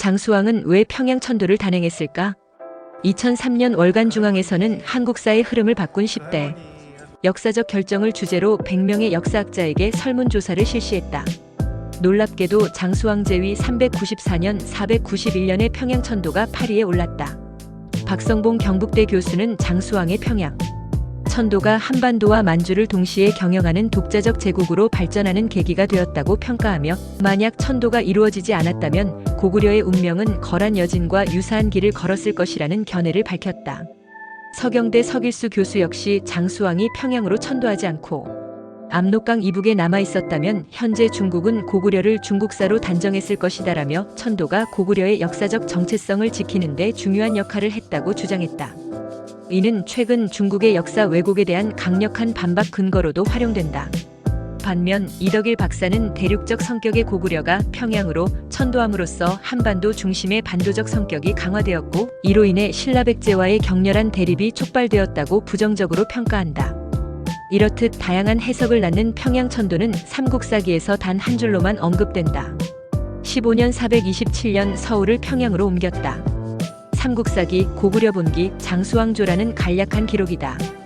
장수왕은 왜 평양 천도를 단행했을까? 2003년 월간중앙에서는 한국사의 흐름을 바꾼 10대 역사적 결정을 주제로 100명의 역사학자에게 설문조사를 실시했다. 놀랍게도 장수왕 제위 394년, 491년에 평양 천도가 8위에 올랐다. 박성봉 경북대 교수는 장수왕의 평양 천도가 한반도와 만주를 동시에 경영하는 독자적 제국으로 발전하는 계기가 되었다고 평가하며 만약 천도가 이루어지지 않았다면 고구려의 운명은 거란 여진과 유사한 길을 걸었을 것이라는 견해를 밝혔다. 서경대 서길수 교수 역시 장수왕이 평양으로 천도하지 않고 압록강 이북에 남아 있었다면 현재 중국은 고구려를 중국사로 단정했을 것이다라며 천도가 고구려의 역사적 정체성을 지키는 데 중요한 역할을 했다고 주장했다. 이는 최근 중국의 역사 왜곡에 대한 강력한 반박 근거로도 활용된다. 반면 이덕일 박사는 대륙적 성격의 고구려가 평양으로 천도함으로써 한반도 중심의 반도적 성격이 강화되었고 이로 인해 신라백제와의 격렬한 대립이 촉발되었다고 부정적으로 평가한다. 이렇듯 다양한 해석을 낳는 평양 천도는 삼국사기에서 단 한 줄로만 언급된다. 15년 427년 서울을 평양으로 옮겼다. 삼국사기 고구려 본기 장수왕조라는 간략한 기록이다.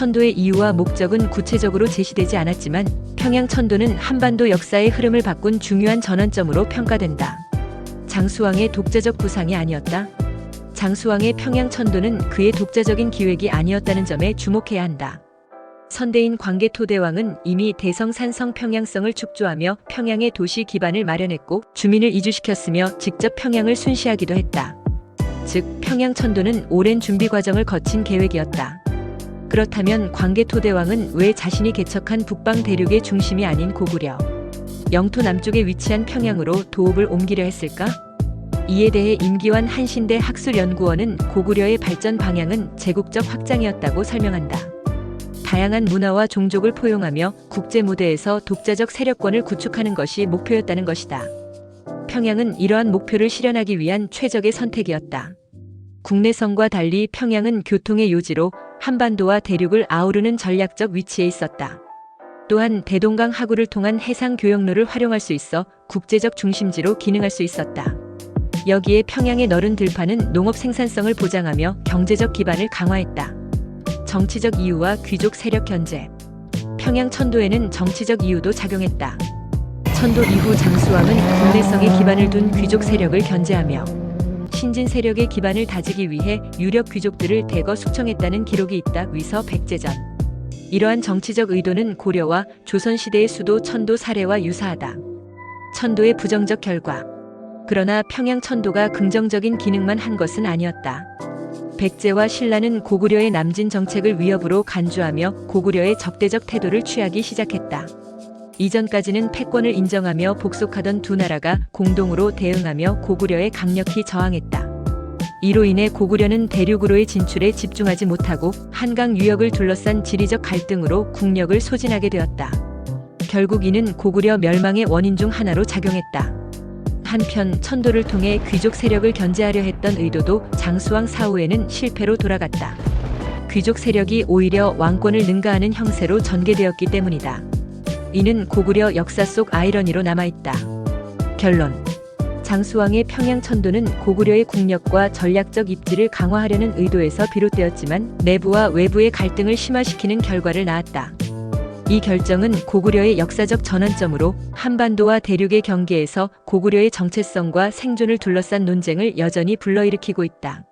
천도의 이유와 목적은 구체적으로 제시되지 않았지만 평양 천도는 한반도 역사의 흐름을 바꾼 중요한 전환점으로 평가된다. 장수왕의 독자적 구상이 아니었다. 장수왕의 평양 천도는 그의 독자적인 기획이 아니었다는 점에 주목해야 한다. 선대인 광개토대왕은 이미 대성산성 평양성을 축조하며 평양의 도시 기반을 마련했고 주민을 이주시켰으며 직접 평양을 순시하기도 했다. 즉 평양 천도는 오랜 준비 과정을 거친 계획이었다. 그렇다면 광개토대왕은 왜 자신이 개척한 북방 대륙의 중심이 아닌 고구려, 영토 남쪽에 위치한 평양으로 도읍을 옮기려 했을까? 이에 대해 임기환 한신대 학술연구원은 고구려의 발전 방향은 제국적 확장이었다고 설명한다. 다양한 문화와 종족을 포용하며 국제 무대에서 독자적 세력권을 구축하는 것이 목표였다는 것이다. 평양은 이러한 목표를 실현하기 위한 최적의 선택이었다. 국내선과 달리 평양은 교통의 요지로 한반도와 대륙을 아우르는 전략적 위치에 있었다. 또한 대동강 하구를 통한 해상 교역로를 활용할 수 있어 국제적 중심지로 기능할 수 있었다. 여기에 평양의 넓은 들판은 농업 생산성을 보장하며 경제적 기반을 강화했다. 정치적 이유와 귀족 세력 견제. 평양 천도에는 정치적 이유도 작용했다. 천도 이후 장수왕은 국내성에 기반을 둔 귀족 세력을 견제하며 신진 세력의 기반을 다지기 위해 유력 귀족들을 대거 숙청했다는 기록이 있다. 위서 백제전. 이러한 정치적 의도는 고려와 조선시대의 수도 천도 사례와 유사하다. 천도의 부정적 결과. 그러나 평양 천도가 긍정적인 기능만 한 것은 아니었다. 백제와 신라는 고구려의 남진 정책을 위협으로 간주하며 고구려의 적대적 태도를 취하기 시작했다. 이전까지는 패권을 인정하며 복속하던 두 나라가 공동으로 대응하며 고구려에 강력히 저항했다. 이로 인해 고구려는 대륙으로의 진출에 집중하지 못하고 한강 유역을 둘러싼 지리적 갈등으로 국력을 소진하게 되었다. 결국 이는 고구려 멸망의 원인 중 하나로 작용했다. 한편 천도를 통해 귀족 세력을 견제하려 했던 의도도 장수왕 사후에는 실패로 돌아갔다. 귀족 세력이 오히려 왕권을 능가하는 형세로 전개되었기 때문이다. 이는 고구려 역사 속 아이러니로 남아있다. 결론. 장수왕의 평양 천도는 고구려의 국력과 전략적 입지를 강화하려는 의도에서 비롯되었지만 내부와 외부의 갈등을 심화시키는 결과를 낳았다. 이 결정은 고구려의 역사적 전환점으로 한반도와 대륙의 경계에서 고구려의 정체성과 생존을 둘러싼 논쟁을 여전히 불러일으키고 있다.